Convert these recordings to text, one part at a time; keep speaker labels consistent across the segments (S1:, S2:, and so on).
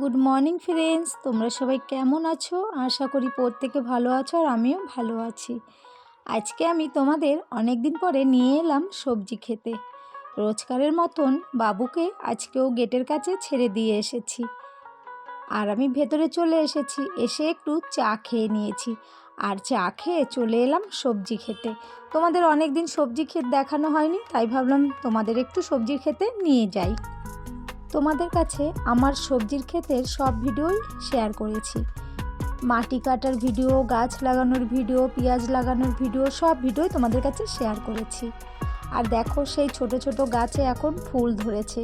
S1: Good morning friends তোমরা সবাই কেমন আছো? আশা করি প্রত্যেকে ভালো আছো আর আমিও ভালো আছি। আজকে আমি তোমাদের অনেক দিন পরে নিয়ে এলাম সবজি খেতে। রোজকারের মতন বাবুকে আজকেও গেটের কাছে ছেড়ে দিয়ে এসেছি। আর আমি ভেতরে চলে এসেছি, এসে একটু চা খেয়ে নিয়েছি। আর চা খেয়ে চলে এলাম সবজি খেতে। তোমাদের অনেক দিন সবজি ক্ষেত দেখানো হয়নি, তাই ভাবলাম তোমাদের একটু সবজির খেতে নিয়ে যাই। তোমাদের কাছে আমার সবজির ক্ষেতের সব ভিডিওই শেয়ার করেছি। মাটি কাটার ভিডিও, গাছ লাগানোর ভিডিও, পেঁয়াজ লাগানোর ভিডিও, সব ভিডিওই তোমাদের কাছে শেয়ার করেছি। আর দেখো সেই ছোট ছোট গাছে এখন ফুল ধরেছে।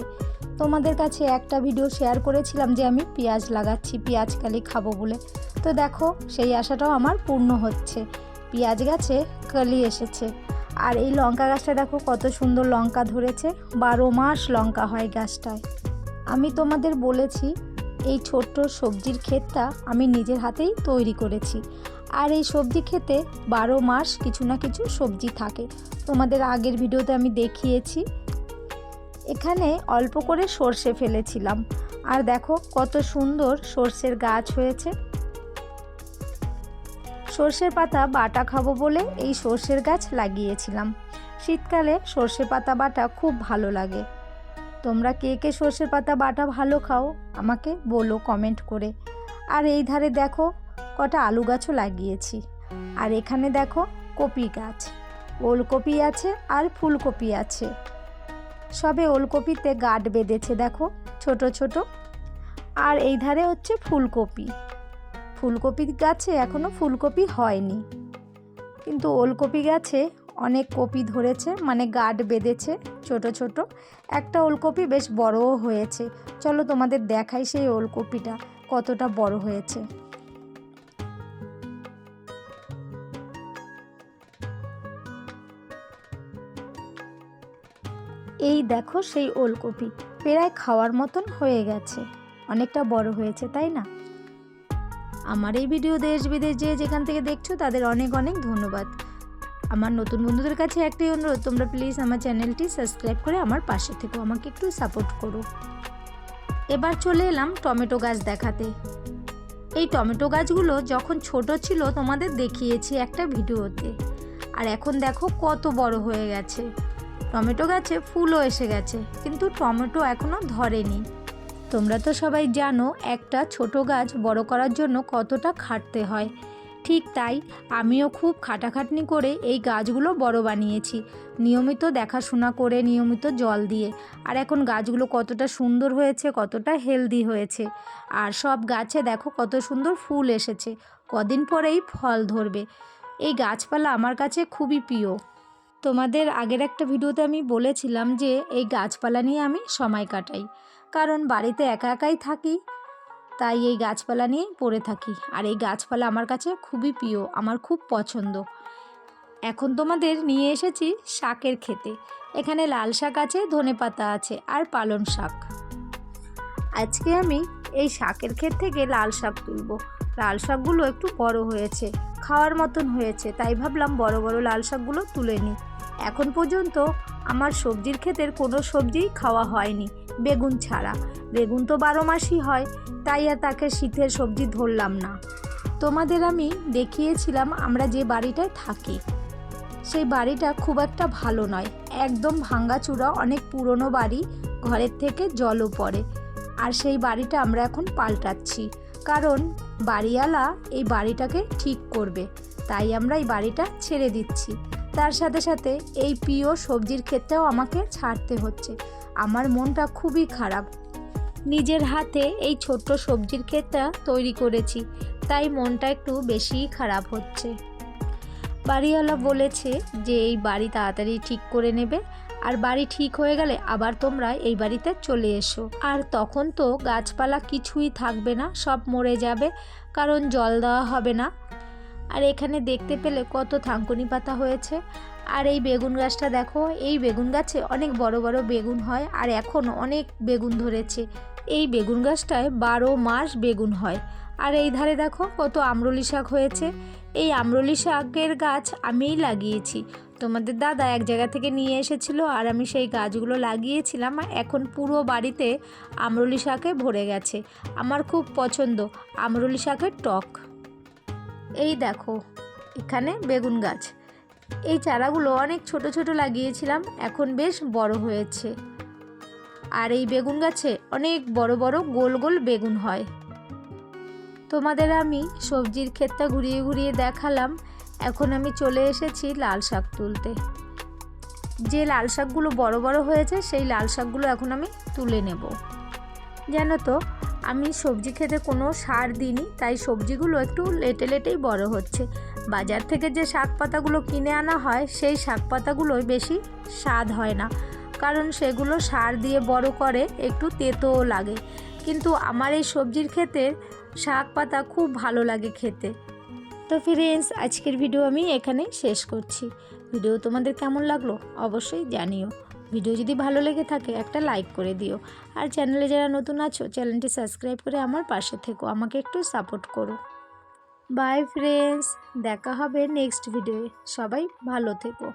S1: তোমাদের কাছে একটা ভিডিও শেয়ার করেছিলাম যে আমি পেঁয়াজ লাগাচ্ছি, পেঁয়াজ কালি খাব বলে। তো দেখো সেই আশাটাও আমার পূর্ণ হচ্ছে। পেঁয়াজ গাছে কালি এসেছে। আর এই লঙ্কা গাছটা দেখো কত সুন্দর লঙ্কা ধরেছে। বারো মাস লঙ্কা হয় গাছটায়। আমি তোমাদের বলেছি, এই ছোট্ট সবজির ক্ষেতটা আমি নিজের হাতেই তৈরি করেছি। আর এই সবজি খেতে বারো মাস কিছু না কিছু সবজি থাকে। তোমাদের আগের ভিডিওতে আমি দেখিয়েছি। এখানে অল্প করে সর্ষে ফেলেছিলাম। আর দেখো কত সুন্দর সর্ষের গাছ হয়েছে। সর্ষের পাতা বাটা খাব বলে এই সর্ষের গাছ লাগিয়েছিলাম। শীতকালে সর্ষে পাতা বাটা খুব ভালো লাগে। তোমরা কে কে সর্ষের পাতা বাটা ভালো খাও আমাকে বলো কমেন্ট করে। আর এই ধারে দেখো কটা আলু গাছও লাগিয়েছি। আর এখানে দেখো কপি গাছ, ওলকপি আছে আর ফুলকপি আছে। সবে ওলকপিতে গাঠ বেঁধেছে দেখো ছোট ছোট। আর এই ধারে হচ্ছে ফুলকপি। ফুলকপি গাছে এখনও ফুলকপি হয়নি। কিন্তু ওলকপি গাছে অনেক কপি ধরেছে মানে গাঠ বেঁধেছে, ছোট ছোট। একটা ওলকপি বেশ বড়ও হয়েছে। চলো তোমাদের দেখাই সেই ওলকপিটা, কতটা বড় হয়েছে। এই দেখো সেই ওলকপি, প্রায় খাওয়ার মতন হয়ে গেছে। অনেকটা বড় হয়েছে, তাই না? আমার এই ভিডিও দেশ বিদেশ যে যেখান থেকে দেখছ, তাদের অনেক অনেক ধন্যবাদ। আমার নতুন বন্ধুদের কাছে একটাই অনুরোধ, তোমরা প্লিজ আমার চ্যানেলটি সাবস্ক্রাইব করে আমার পাশে থেকো, আমাকে একটু সাপোর্ট করো। এবার চলে এলাম টমেটো গাছ দেখাতে। এই টমেটো গাছগুলো যখন ছোট ছিল, তোমাদের দেখিয়েছি একটা ভিডিওতে। আর এখন দেখো কত বড় হয়ে গেছে। টমেটো গাছে ফুলও এসে গেছে, কিন্তু টমেটো এখনও ধরেনি। তোমরা তো সবাই জানো, একটা ছোট গাছ বড় করার জন্য কতটা খাটতে হয়। ঠিক তাই আমিও খুব খাটাখাটনি করে এই গাছগুলো বড় বানিয়েছি। নিয়মিত দেখাশোনা করে, নিয়মিত জল দিয়ে। আর এখন গাছগুলো কতটা সুন্দর হয়েছে, কতটা হেলদি হয়েছে। আর সব গাছে দেখো কত সুন্দর ফুল এসেছে। কদিন পরেই ফল ধরবে। এই গাছপালা আমার কাছে খুবই প্রিয়। তোমাদের আগের একটা ভিডিওতে আমি বলেছিলাম যে এই গাছপালা নিয়ে আমি সময় কাটাই। কারণ বাড়িতে একা একাই থাকি তাই এই গাছপালা নিয়েই পড়ে থাকি। আর এই গাছপালা আমার কাছে খুবই প্রিয়, আমার খুব পছন্দ। এখন তোমাদের নিয়ে এসেছি শাকের খেতে এখানে লাল শাক আছে, ধনে পাতা আছে, আর পালন শাক। আজকে আমি এই শাকের ক্ষেত থেকে লাল শাক তুলব। লাল শাকগুলো একটু বড় হয়েছে, খাওয়ার মতন হয়েছে, তাই ভাবলাম বড় বড় লাল শাকগুলো তুলে নিই। এখন পর্যন্ত আমার সবজির ক্ষেতের কোনো সবজিই খাওয়া হয়নি, বেগুন ছাড়া। বেগুন তো বারো মাসই হয়, তাই আর তাকে শীতের সবজি ধরলাম না। তোমাদের আমি দেখিয়েছিলাম আমরা যে বাড়িটায় থাকি। সেই বাড়িটা খুব একটা ভালো নয়, একদম ভাঙ্গাচূড়া অনেক পুরনো বাড়ি, ঘরের থেকে জলও পড়ে। আর সেই বাড়িটা আমরা এখন পাল্টাচ্ছি, কারণ বাড়িওয়ালা এই বাড়িটাকে ঠিক করবে, তাই আমরা এই বাড়িটা ছেড়ে দিচ্ছি। তার সাথে সাথে এই প্রিয় সবজির ক্ষেত্রেও আমাকে ছাড়তে হচ্ছে। আমার মনটা খুবই খারাপ নিজের হাতে এই ছোট্ট সবজির ক্ষেতটা তৈরি করেছি, তাই মনটা একটু বেশিই খারাপ হচ্ছে। বাড়িওয়ালা বলেছে যে, এই বাড়ি তাড়াতাড়ি ঠিক করে নেবে, আর বাড়ি ঠিক হয়ে গেলে আবার তোমরা এই বাড়িতে চলে এসো। আর তখন তো গাছপালা কিছুই থাকবে না, সব মরে যাবে, কারণ জল দেওয়া হবে না। আর এখানে দেখতে পেলে কত থাঙ্কুনি পাতা হয়েছে। আর এই বেগুন গাছটা দেখো, এই বেগুন গাছে অনেক বড় বড় বেগুন হয়, আর এখন অনেক বেগুন ধরেছে। এই বেগুন গাছটায় বারো মাস বেগুন হয়। আর এই ধারে দেখো কত আমরলি শাক হয়েছে। এই আমরলি শাকের গাছ আমিই লাগিয়েছি। তোমাদের দাদা এক জায়গা থেকে নিয়ে এসেছিল আর আমি সেই গাছগুলো লাগিয়েছিলাম আর এখন পুরো বাড়িতে আমরুলি শাকে ভরে গেছে। আমার খুব পছন্দ আমরুলি শাকের টক। এই দেখো, এখানে বেগুন গাছ। এই চারাগুলো অনেক ছোট ছোট লাগিয়েছিলাম, এখন বেশ বড় হয়েছে। আর এই বেগুন গাছে অনেক বড় বড় গোল গোল বেগুন হয়। তোমাদের আমি সবজির ক্ষেতটা ঘুরিয়ে ঘুরিয়ে দেখালাম। এখন আমি চলে এসেছি লাল শাক তুলতে। যে লাল শাকগুলো বড় বড় হয়েছে, সেই লাল শাকগুলো এখন আমি তুলে নেব। জানো তো, আমি সবজি খেতে কোনো সার দিইনি, তাই সবজিগুলো একটু লেটে লেটেই বড় হচ্ছে। বাজার থেকে যে শাক পাতাগুলো কিনে আনা হয়, সেই শাক পাতাগুলোই বেশি স্বাদ হয় না। কারণ সেগুলো সার দিয়ে বড় করে একটু তেতোও লাগে। কিন্তু আমার এই সবজির ক্ষেতের শাক পাতা খুব ভালো লাগে খেতে। তো ফ্রেন্ডস আজকের ভিডিও আমি এখানেই শেষ করছি। ভিডিও তোমাদের কেমন লাগল অবশ্যই জানিও। ভিডিও যদি ভালো লেগে থাকে একটা লাইক করে দিও। আর চ্যানেলে যারা নতুন আছো চ্যানেলটি সাবস্ক্রাইব করে আমার পাশে থেকো, আমাকে একটু সাপোর্ট করো। বাই ফ্রেন্ডস দেখা হবে নেক্সট ভিডিওয়ে সবাই ভালো থেকো।